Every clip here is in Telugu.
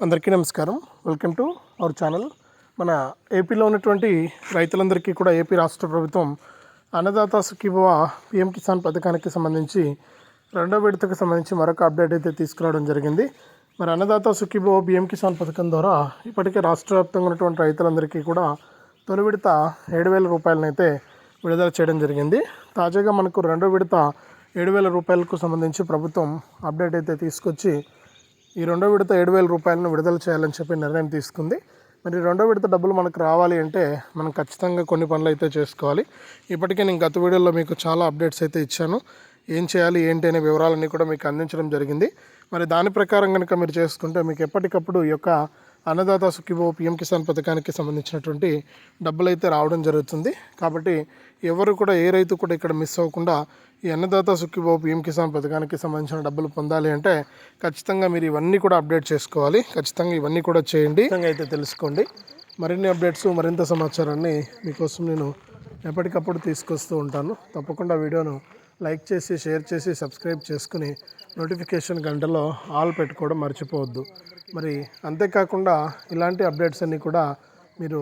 అందరికీ నమస్కారం. Welcome to our channel. మన ఏపీలో ఉన్నటువంటి రైతులందరికీ కూడా ఏపీ రాష్ట్ర ప్రభుత్వం అన్నదాత సుఖీభవ పిఎం కిసాన్ పథకానికి సంబంధించి రెండో విడతకు సంబంధించి మరొక అప్డేట్ అయితే తీసుకురావడం జరిగింది. మరి అన్నదాత సుఖీభవ పిఎం కిసాన్ పథకం ద్వారా ఇప్పటికే రాష్ట్ర వ్యాప్తంగా ఉన్నటువంటి రైతులందరికీ కూడా తొలి విడత ఏడు వేల రూపాయలనైతే విడుదల చేయడం జరిగింది. తాజాగా మనకు రెండో విడత ఏడు వేల రూపాయలకు సంబంధించి ప్రభుత్వం అప్డేట్ అయితే తీసుకొచ్చి ఈ రెండో విడత ఏడు వేల రూపాయలను విడుదల చేయాలని చెప్పి నిర్ణయం తీసుకుంది. మరి రెండో విడత డబ్బులు మనకు రావాలి అంటే మనం ఖచ్చితంగా కొన్ని పనులు అయితే చేసుకోవాలి. ఇప్పటికే నేను గత వీడియోలో మీకు చాలా అప్డేట్స్ అయితే ఇచ్చాను. ఏం చేయాలి ఏంటి అనే వివరాలన్నీ కూడా మీకు అందించడం జరిగింది. మరి దాని ప్రకారం కనుక మీరు చేసుకుంటే మీకు ఎప్పటికప్పుడు ఈ యొక్క అన్నదాత సుఖీభో పిఎం కిసాన్ పథకానికి సంబంధించినటువంటి డబ్బులు అయితే రావడం జరుగుతుంది. కాబట్టి ఎవరు కూడా ఏ రైతు కూడా ఇక్కడ మిస్ అవ్వకుండా ఈ అన్నదాత సుఖీభో పిఎం కిసాన్ పథకానికి సంబంధించిన డబ్బులు పొందాలి అంటే ఖచ్చితంగా మీరు ఇవన్నీ కూడా అప్డేట్ చేసుకోవాలి. ఖచ్చితంగా ఇవన్నీ కూడా చేయండి. అయితే తెలుసుకోండి. మరిన్ని అప్డేట్స్ మరింత సమాచారాన్ని మీకోసం నేను ఎప్పటికప్పుడు తీసుకొస్తూ ఉంటాను. తప్పకుండా వీడియోను లైక్ చేసి షేర్ చేసి సబ్స్క్రైబ్ చేసుకుని నోటిఫికేషన్ గంటలో ఆల్ పెట్టుకోవడం మర్చిపోవద్దు. మరి అంతేకాకుండా ఇలాంటి అప్డేట్స్ అన్నీ కూడా మీరు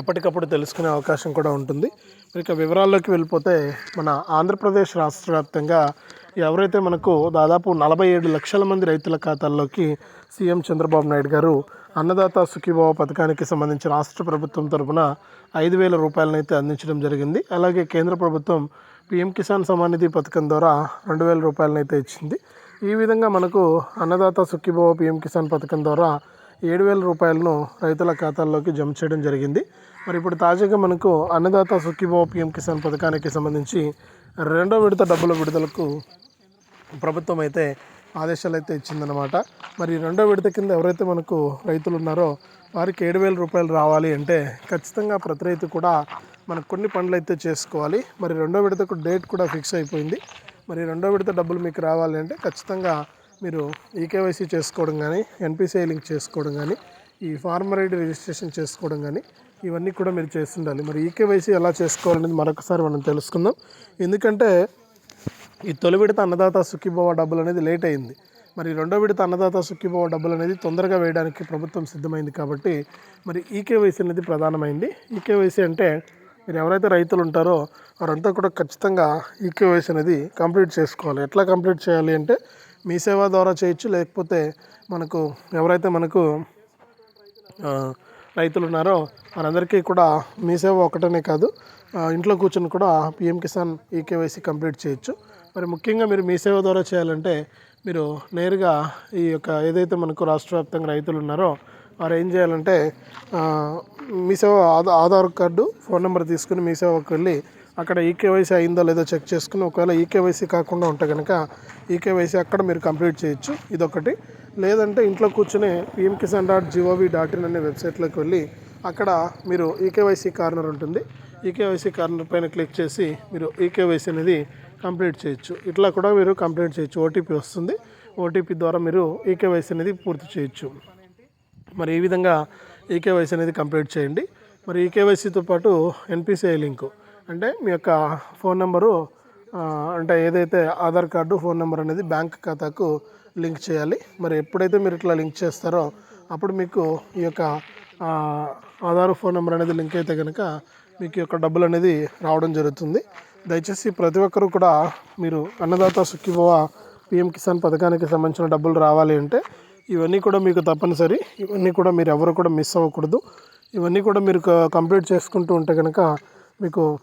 ఎప్పటికప్పుడు తెలుసుకునే అవకాశం కూడా ఉంటుంది. మరి ఇక వివరాల్లోకి వెళ్ళిపోతే మన ఆంధ్రప్రదేశ్ రాష్ట్ర వ్యాప్తంగా ఎవరైతే మనకు దాదాపు నలభై ఏడు లక్షల మంది రైతుల ఖాతాల్లోకి సీఎం చంద్రబాబు నాయుడు గారు అన్నదాత సుఖీభావ పథకానికి సంబంధించి రాష్ట్ర ప్రభుత్వం తరపున ఐదు వేల రూపాయలనైతే అందించడం జరిగింది. అలాగే కేంద్ర ప్రభుత్వం పిఎం కిసాన్ సమానిధి పథకం ద్వారా రెండు వేల రూపాయలనైతే ఇచ్చింది. ఈ విధంగా మనకు అన్నదాత సుఖీభవ పిఎం కిసాన్ పథకం ద్వారా ఏడు వేల రూపాయలను రైతుల ఖాతాల్లోకి జమ చేయడం జరిగింది. మరి ఇప్పుడు తాజాగా మనకు అన్నదాత సుఖీభవ పిఎం కిసాన్ పథకానికి సంబంధించి రెండో విడత డబ్బుల విడుదలకు ప్రభుత్వం అయితే ఆదేశాలు అయితే ఇచ్చిందనమాట మరి రెండో విడత కింద ఎవరైతే మనకు రైతులు ఉన్నారో వారికి ఏడు వేల రూపాయలు రావాలి అంటే ఖచ్చితంగా ప్రతి రైతు కూడా మనకు కొన్ని పనులు అయితే చేసుకోవాలి. మరి రెండో విడతకు డేట్ కూడా ఫిక్స్ అయిపోయింది. మరి రెండో విడత డబ్బులు మీకు రావాలి అంటే ఖచ్చితంగా మీరు ఈకేవైసీ చేసుకోవడం కానీ ఎన్పిసిఐ లింక్ చేసుకోవడం కానీ ఈ ఫార్మర్ ఐడి రిజిస్ట్రేషన్ చేసుకోవడం కానీ ఇవన్నీ కూడా మీరు చేస్తుండాలి. మరి ఈకేవైసీ ఎలా చేసుకోవాలనేది మరొకసారి మనం తెలుసుకుందాం. ఎందుకంటే ఈ తొలి విడత అన్నదాత సుఖీభవ డబ్బులు అనేది లేట్ అయింది. మరి రెండో విడత అన్నదాత సుఖీభవ డబ్బులు అనేది తొందరగా వేయడానికి ప్రభుత్వం సిద్ధమైంది కాబట్టి మరి ఈకేవైసీ అనేది ప్రధానమైంది. ఈకేవైసీ అంటే మీరు ఎవరైతే రైతులు ఉంటారో వారంతా కూడా ఖచ్చితంగా ఈకేవైసీ అనేది కంప్లీట్ చేసుకోవాలి. ఎట్లా కంప్లీట్ చేయాలి అంటే మీ సేవ ద్వారా చేయొచ్చు లేకపోతే మనకు ఎవరైతే మనకు రైతులు ఉన్నారో వారందరికీ కూడా మీ సేవ ఒకటనే కాదు ఇంట్లో కూర్చొని కూడా పిఎం కిసాన్ ఈకేవైసీ కంప్లీట్ చేయొచ్చు. మరి ముఖ్యంగా మీరు మీ సేవ ద్వారా చేయాలంటే మీరు నేరుగా ఈ యొక్క ఏదైతే మనకు రాష్ట్ర వ్యాప్తంగా రైతులు ఉన్నారో వారు ఏం చేయాలంటే మీ సేవ ఆధార్ కార్డు ఫోన్ నెంబర్ తీసుకుని మీ సేవకు వెళ్ళి అక్కడ ఈకేవైసీ అయిందో లేదో చెక్ చేసుకుని ఒకవేళ ఈకేవైసీ కాకుండా ఉంటే కనుక ఈకేవైసీ అక్కడ మీరు కంప్లీట్ చేయొచ్చు. ఇదొకటి. లేదంటే ఇంట్లో కూర్చొని PM Kisan dot G O V dot in అనే వెబ్సైట్లోకి వెళ్ళి అక్కడ మీరు e K Y C corner ఉంటుంది. E K Y C corner పైన క్లిక్ చేసి మీరు ఈకేవైసీ అనేది కంప్లీట్ చేయొచ్చు. ఇట్లా కూడా మీరు కంప్లీట్ చేయొచ్చు. ఓటీపీ వస్తుంది. ఓటీపీ ద్వారా మీరు ఈకేవైసీ అనేది పూర్తి చేయొచ్చు. మరి ఈ విధంగా ఈకేవైసీ అనేది కంప్లీట్ చేయండి. మరి ఈకేవైసీతో పాటు ఎన్పిసిఐ లింకు అంటే మీ యొక్క ఫోన్ నెంబరు అంటే ఏదైతే ఆధార్ కార్డు ఫోన్ నెంబర్ అనేది బ్యాంక్ ఖాతాకు లింక్ చేయాలి. మరి ఎప్పుడైతే మీరు ఇట్లా లింక్ చేస్తారో అప్పుడు మీకు ఈ యొక్క ఆధార్ ఫోన్ నెంబర్ అనేది లింక్ అయితే కనుక మీకు యొక్క డబ్బులు అనేది రావడం జరుగుతుంది. దయచేసి ప్రతి ఒక్కరూ కూడా మీరు అన్నదాత సుఖీభవ పిఎం కిసాన్ పథకానికి సంబంధించిన డబ్బులు రావాలి అంటే ఇవన్నీ కూడా మీకు తప్పనిసరి. ఇవన్నీ కూడా మీరు ఎవరు కూడా మిస్ అవ్వకూడదు. ఇవన్నీ కూడా మీరు క- కంప్లీట్ చేసుకుంటూ ఉంటే కనుక మీకు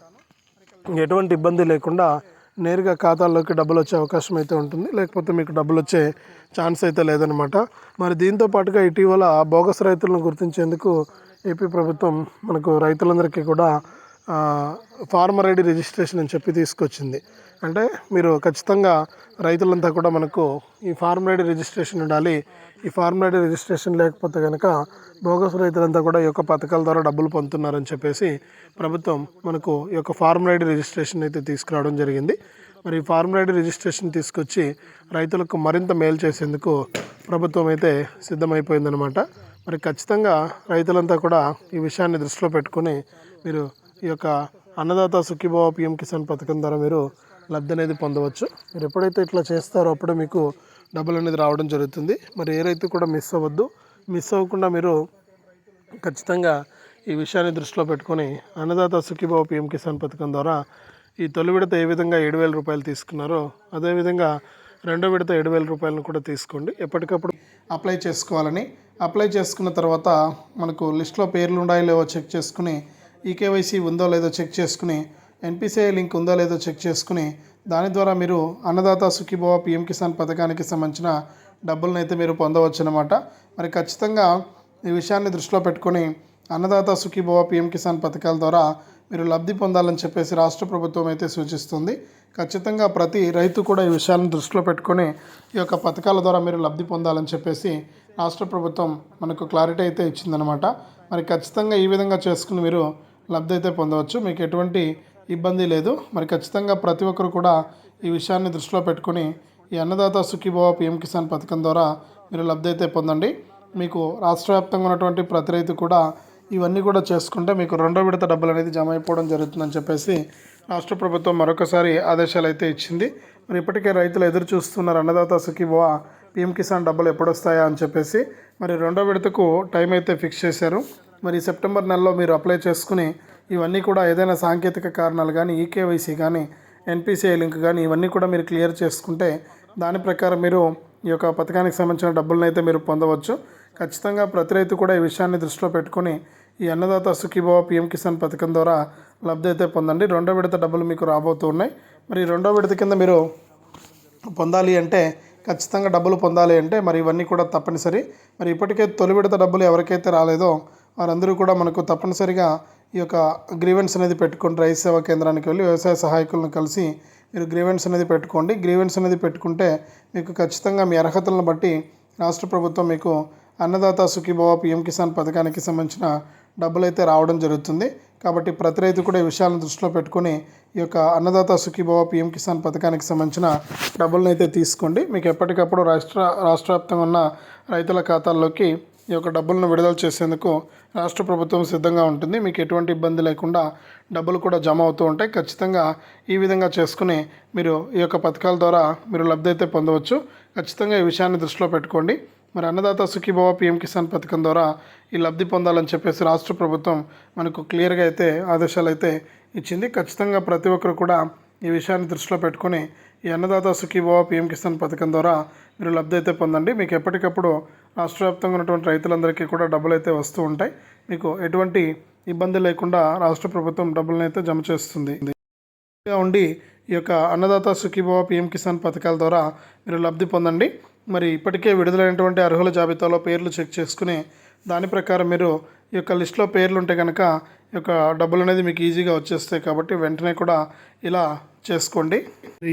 ఎటువంటి ఇబ్బంది లేకుండా నేరుగా ఖాతాల్లోకి డబ్బులు వచ్చే అవకాశం అయితే ఉంటుంది. లేకపోతే మీకు డబ్బులు వచ్చే ఛాన్స్ అయితే లేదనమాట మరి దీంతో పాటుగా ఇటీవల బోగస్ రైతులను గుర్తించేందుకు ఏపీ ప్రభుత్వం మనకు రైతులందరికీ కూడా ఫార్మర్ ఐడి రిజిస్ట్రేషన్ అని చెప్పి తీసుకొచ్చింది. అంటే మీరు ఖచ్చితంగా రైతులంతా కూడా మనకు ఈ ఫార్మర్ ఐడి రిజిస్ట్రేషన్ ఉండాలి. ఈ ఫార్మర్ ఐడి రిజిస్ట్రేషన్ లేకపోతే కనుక బోగస్ రైతులంతా కూడా ఈ యొక్క పథకాల ద్వారా డబ్బులు పొందుతున్నారని చెప్పేసి ప్రభుత్వం మనకు ఈ యొక్క ఫార్మర్ ఐడి రిజిస్ట్రేషన్ అయితే తీసుకురావడం జరిగింది. మరి ఈ ఫార్మర్ ఐడి రిజిస్ట్రేషన్ తీసుకొచ్చి రైతులకు మరింత మేలు చేసేందుకు ప్రభుత్వం అయితే సిద్ధమైపోయిందనమాట మరి ఖచ్చితంగా రైతులంతా కూడా ఈ విషయాన్ని దృష్టిలో పెట్టుకొని మీరు ఈ యొక్క అన్నదాత సుఖీభావ పిఎం కిసాన్ పథకం ద్వారా మీరు లబ్ధి అనేది పొందవచ్చు. మీరు ఎప్పుడైతే ఇట్లా చేస్తారో అప్పుడు మీకు డబ్బులు అనేది రావడం జరుగుతుంది. మరి ఏ రైతు కూడా మిస్ అవ్వద్దు. మిస్ అవ్వకుండా మీరు ఖచ్చితంగా ఈ విషయాన్ని దృష్టిలో పెట్టుకొని అన్నదాత సుఖీబాబు పిఎం కిసాన్ పథకం ద్వారా ఈ తొలి విడత ఏ విధంగా ఏడు వేల రూపాయలు తీసుకున్నారో అదేవిధంగా రెండో విడత ఏడు వేల రూపాయలను కూడా తీసుకోండి. ఎప్పటికప్పుడు అప్లై చేసుకోవాలని. అప్లై చేసుకున్న తర్వాత మనకు లిస్ట్లో పేర్లు ఉన్నాయో లేవో చెక్ చేసుకుని ఈకేవైసీ ఉందో లేదో చెక్ చేసుకుని ఎన్పిసిఐ లింక్ ఉందా లేదో చెక్ చేసుకుని దాని ద్వారా మీరు అన్నదాత సుఖీభవ పిఎం కిసాన్ పథకానికి సంబంధించిన డబ్బులను అయితే మీరు పొందవచ్చు అనమాట మరి ఖచ్చితంగా ఈ విషయాన్ని దృష్టిలో పెట్టుకొని అన్నదాత సుఖీభవ పిఎం కిసాన్ పథకాల ద్వారా మీరు లబ్ధి పొందాలని చెప్పేసి రాష్ట్ర ప్రభుత్వం అయితే సూచిస్తుంది. ఖచ్చితంగా ప్రతి రైతు కూడా ఈ విషయాలను దృష్టిలో పెట్టుకొని ఈ యొక్క పథకాల ద్వారా మీరు లబ్ధి పొందాలని చెప్పేసి రాష్ట్ర ప్రభుత్వం మనకు క్లారిటీ అయితే ఇచ్చిందనమాట మరి ఖచ్చితంగా ఈ విధంగా చేసుకుని మీరు లబ్ధి అయితే పొందవచ్చు. మీకు ఎటువంటి ఇబ్బంది లేదు. మరి ఖచ్చితంగా ప్రతి ఒక్కరు కూడా ఈ విషయాన్ని దృష్టిలో పెట్టుకొని ఈ అన్నదాత సుఖీభవ పిఎం కిసాన్ పథకం ద్వారా మీరు లబ్ధి అయితే పొందండి. మీకు రాష్ట్ర వ్యాప్తంగా ఉన్నటువంటి ప్రతి రైతు కూడా ఇవన్నీ కూడా చేసుకుంటే మీకు రెండో విడత డబ్బులు అనేది జమ అయిపోవడం జరుగుతుందని చెప్పేసి రాష్ట్ర ప్రభుత్వం మరొకసారి ఆదేశాలు అయితే ఇచ్చింది. మరి ఇప్పటికే రైతులు ఎదురు చూస్తున్నారు అన్నదాత సుఖీభవ పిఎం కిసాన్ డబ్బులు ఎప్పుడు వస్తాయా అని చెప్పేసి. మరి రెండో విడతకు టైం అయితే ఫిక్స్ చేశారు. మరి సెప్టెంబర్ నెలలో మీరు అప్లై చేసుకుని ఇవన్నీ కూడా ఏదైనా సాంకేతిక కారణాలు కానీ ఈకేవైసీ కానీ ఎన్పిసిఐ లింక్ కానీ ఇవన్నీ కూడా మీరు క్లియర్ చేసుకుంటే దాని ప్రకారం మీరు ఈ యొక్క పథకానికి సంబంధించిన డబ్బులను అయితే మీరు పొందవచ్చు. ఖచ్చితంగా ప్రతి రైతు కూడా ఈ విషయాన్ని దృష్టిలో పెట్టుకుని ఈ అన్నదాత సుఖీభావ పిఎం కిసాన్ పథకం ద్వారా లబ్ధి అయితే పొందండి. రెండో విడత డబ్బులు మీకు రాబోతూ ఉన్నాయి. మరి రెండో విడత కింద మీరు పొందాలి అంటే ఖచ్చితంగా డబ్బులు పొందాలి అంటే మరి ఇవన్నీ కూడా తప్పనిసరి. మరి ఇప్పటికే తొలి విడత డబ్బులు ఎవరికైతే రాలేదో వారందరూ కూడా మనకు తప్పనిసరిగా ఈ యొక్క గ్రీవెన్స్ అనేది పెట్టుకోండి రైతు సేవా కేంద్రానికి వెళ్ళి వ్యవసాయ సహాయకులను కలిసి మీరు గ్రీవెన్స్ అనేది పెట్టుకోండి. గ్రీవెన్స్ అనేది పెట్టుకుంటే మీకు ఖచ్చితంగా మీ అర్హతలను బట్టి రాష్ట్ర ప్రభుత్వం మీకు అన్నదాత సుఖీభవ పిఎం కిసాన్ పథకానికి సంబంధించిన డబ్బులు అయితే రావడం జరుగుతుంది. కాబట్టి ప్రతి రైతు కూడా ఈ విషయాలను దృష్టిలో పెట్టుకొని ఈ యొక్క అన్నదాత సుఖీభవ పిఎం కిసాన్ పథకానికి సంబంధించిన డబ్బులను అయితే తీసుకోండి. మీకు ఎప్పటికప్పుడు రాష్ట్ర రాష్ట్ర వ్యాప్తంగా ఉన్న రైతుల ఖాతాల్లోకి ఈ యొక్క డబ్బులను విడుదల చేసేందుకు రాష్ట్ర ప్రభుత్వం సిద్ధంగా ఉంటుంది. మీకు ఎటువంటి ఇబ్బంది లేకుండా డబ్బులు కూడా జమ అవుతూ ఉంటాయి. ఖచ్చితంగా ఈ విధంగా చేసుకుని మీరు ఈ యొక్క పథకాల ద్వారా మీరు లబ్ధి అయితే పొందవచ్చు. ఖచ్చితంగా ఈ విషయాన్ని దృష్టిలో పెట్టుకోండి. మరి అన్నదాత సుఖీభవ పిఎం కిసాన్ పథకం ద్వారా ఈ లబ్ధి పొందాలని చెప్పేసి రాష్ట్ర ప్రభుత్వం మనకు క్లియర్గా అయితే ఆదేశాలు అయితే ఇచ్చింది. ఖచ్చితంగా ప్రతి ఒక్కరు కూడా ఈ విషయాన్ని దృష్టిలో పెట్టుకొని ఈ అన్నదాత సుఖీభవ పిఎం కిసాన్ పథకం ద్వారా మీరు లబ్ధి అయితే పొందండి. మీకు ఎప్పటికప్పుడు రాష్ట్ర వ్యాప్తంగా ఉన్నటువంటి రైతులందరికీ కూడా డబ్బులు అయితే వస్తూ ఉంటాయి. మీకు ఎటువంటి ఇబ్బంది లేకుండా రాష్ట్ర ప్రభుత్వం డబ్బులను అయితే జమ చేస్తుంది. ఉండి ఈ యొక్క అన్నదాత సుఖీభవ పిఎం కిసాన్ పథకాల ద్వారా మీరు లబ్ధి పొందండి. మరి ఇప్పటికే విడుదలైనటువంటి అర్హుల జాబితాలో పేర్లు చెక్ చేసుకుని దాని ప్రకారం మీరు ఈ యొక్క లిస్ట్లో పేర్లు ఉంటే కనుక ఈ యొక్క డబ్బులు అనేది మీకు ఈజీగా వచ్చేస్తాయి కాబట్టి వెంటనే కూడా ఇలా చేసుకోండి.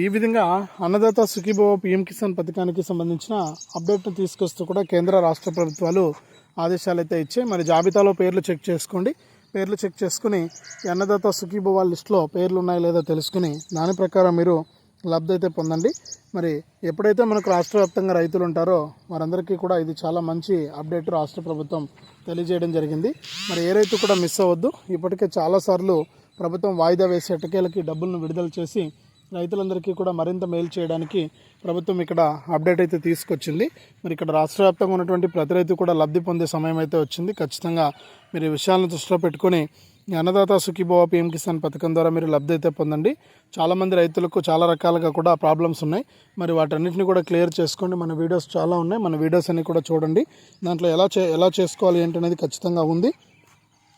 ఈ విధంగా అన్నదాత సుఖీభవ పిఎం కిసాన్ పథకానికి సంబంధించిన అప్డేట్ను తీసుకొస్తూ కూడా కేంద్ర రాష్ట్ర ప్రభుత్వాలు ఆదేశాలు అయితే ఇచ్చాయి. మరి జాబితాలో పేర్లు చెక్ చేసుకోండి. పేర్లు చెక్ చేసుకుని అన్నదాత సుఖీభవ లిస్ట్లో పేర్లు ఉన్నాయో లేదో తెలుసుకుని దాని ప్రకారం మీరు లబ్ధి అయితే పొందండి. మరి ఎప్పుడైతే మనకు రాష్ట్ర వ్యాప్తంగా రైతులు ఉంటారో వారందరికీ కూడా ఇది చాలా మంచి అప్డేట్ రాష్ట్ర ప్రభుత్వం తెలియజేయడం జరిగింది. మరి ఏ రైతు కూడా మిస్ అవ్వద్దు. ఇప్పటికే చాలాసార్లు ప్రభుత్వం వాయిదా వేసే ఎటకేలకి డబ్బులను విడుదల చేసి రైతులందరికీ కూడా మరింత మేలు చేయడానికి ప్రభుత్వం ఇక్కడ అప్డేట్ అయితే తీసుకొచ్చింది. మరి ఇక్కడ రాష్ట్ర వ్యాప్తంగా ఉన్నటువంటి ప్రతి రైతు కూడా లబ్ధి పొందే సమయం అయితే వచ్చింది. ఖచ్చితంగా మీరు ఈ విషయాలను దృష్టిలో పెట్టుకొని అన్నదాత సుఖీభవ పిఎం కిసాన్ పథకం ద్వారా మీరు లబ్ధి అయితే పొందండి. చాలామంది రైతులకు చాలా రకాలుగా కూడా ప్రాబ్లమ్స్ ఉన్నాయి. మరి వాటన్నిటిని కూడా క్లియర్ చేసుకోండి. మన వీడియోస్ చాలా ఉన్నాయి. మన వీడియోస్ అన్ని కూడా చూడండి. దాంట్లో ఎలా చే ఎలా చేసుకోవాలి ఏంటనేది ఖచ్చితంగా ఉంది.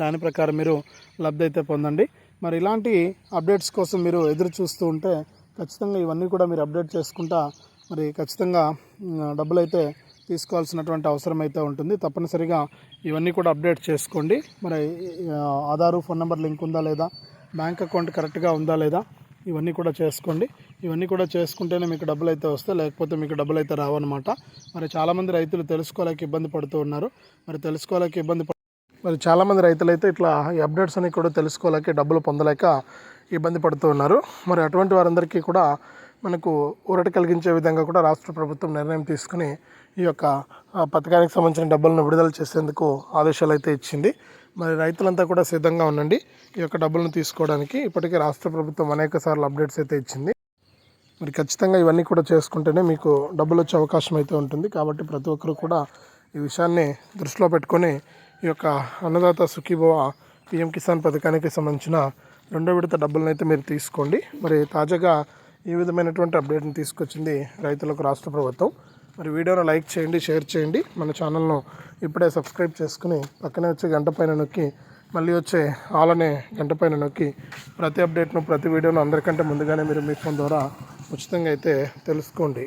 దాని ప్రకారం మీరు లబ్ధి అయితే పొందండి. మరి ఇలాంటి అప్డేట్స్ కోసం మీరు ఎదురు చూస్తూ ఉంటే ఖచ్చితంగా ఇవన్నీ కూడా మీరు అప్డేట్ చేసుకుంటా మరి ఖచ్చితంగా డబ్బులు అయితే తీసుకోవాల్సినటువంటి అవసరం అయితే ఉంటుంది. తప్పనిసరిగా ఇవన్నీ కూడా అప్డేట్ చేసుకోండి. మరి ఆధారు ఫోన్ నెంబర్ లింక్ ఉందా లేదా బ్యాంక్ అకౌంట్ కరెక్ట్గా ఉందా లేదా ఇవన్నీ కూడా చేసుకోండి. ఇవన్నీ కూడా చేసుకుంటేనే మీకు డబ్బులు అయితే వస్తాయి లేకపోతే మీకు డబ్బులు అయితే రావన్నమాట. మరి చాలామంది రైతులు తెలుసుకోలేక ఇబ్బంది పడుతూ ఉన్నారు. మరి తెలుసుకోలేక ఇబ్బంది మరి చాలామంది రైతులు అయితే ఇట్లా ఈ అప్డేట్స్ అని కూడా తెలుసుకోలేక డబ్బులు పొందలేక ఇబ్బంది పడుతూ ఉన్నారు. మరి అటువంటి వారందరికీ కూడా మనకు ఊరట కలిగించే విధంగా కూడా రాష్ట్ర ప్రభుత్వం నిర్ణయం తీసుకుని ఈ యొక్క పథకానికి సంబంధించిన డబ్బులను విడుదల చేసేందుకు ఆదేశాలు అయితే ఇచ్చింది. మరి రైతులంతా కూడా సిద్ధంగా ఉండండి. ఈ యొక్క డబ్బులను తీసుకోవడానికి ఇప్పటికే రాష్ట్ర ప్రభుత్వం అనేక సార్లు అప్డేట్స్ అయితే ఇచ్చింది. మరి ఖచ్చితంగా ఇవన్నీ కూడా చేసుకుంటేనే మీకు డబ్బులు వచ్చే అవకాశం అయితే ఉంటుంది. కాబట్టి ప్రతి ఒక్కరు కూడా ఈ విషయాన్ని దృష్టిలో పెట్టుకొని ఈ యొక్క అన్నదాత సుఖీభవ పిఎం కిసాన్ పథకానికి సంబంధించిన రెండో విడత డబ్బులను అయితే మీరు తీసుకోండి. మరి తాజాగా ఈ విధమైనటువంటి అప్డేట్ని తీసుకొచ్చింది రైతులకు రాష్ట్ర ప్రభుత్వం? మరి వీడియోను లైక్ చేయండి షేర్ చేయండి. మన ఛానల్ను ఇప్పుడే సబ్స్క్రైబ్ చేసుకుని పక్కనే వచ్చే గంట పైన నొక్కి మళ్ళీ వచ్చే ఆల్ అనే గంట పైన నొక్కి ప్రతి అప్డేట్ను ప్రతి వీడియోను అందరికంటే ముందుగానే మీరు మీ ఫోన్ ద్వారా ఉచితంగా అయితే తెలుసుకోండి.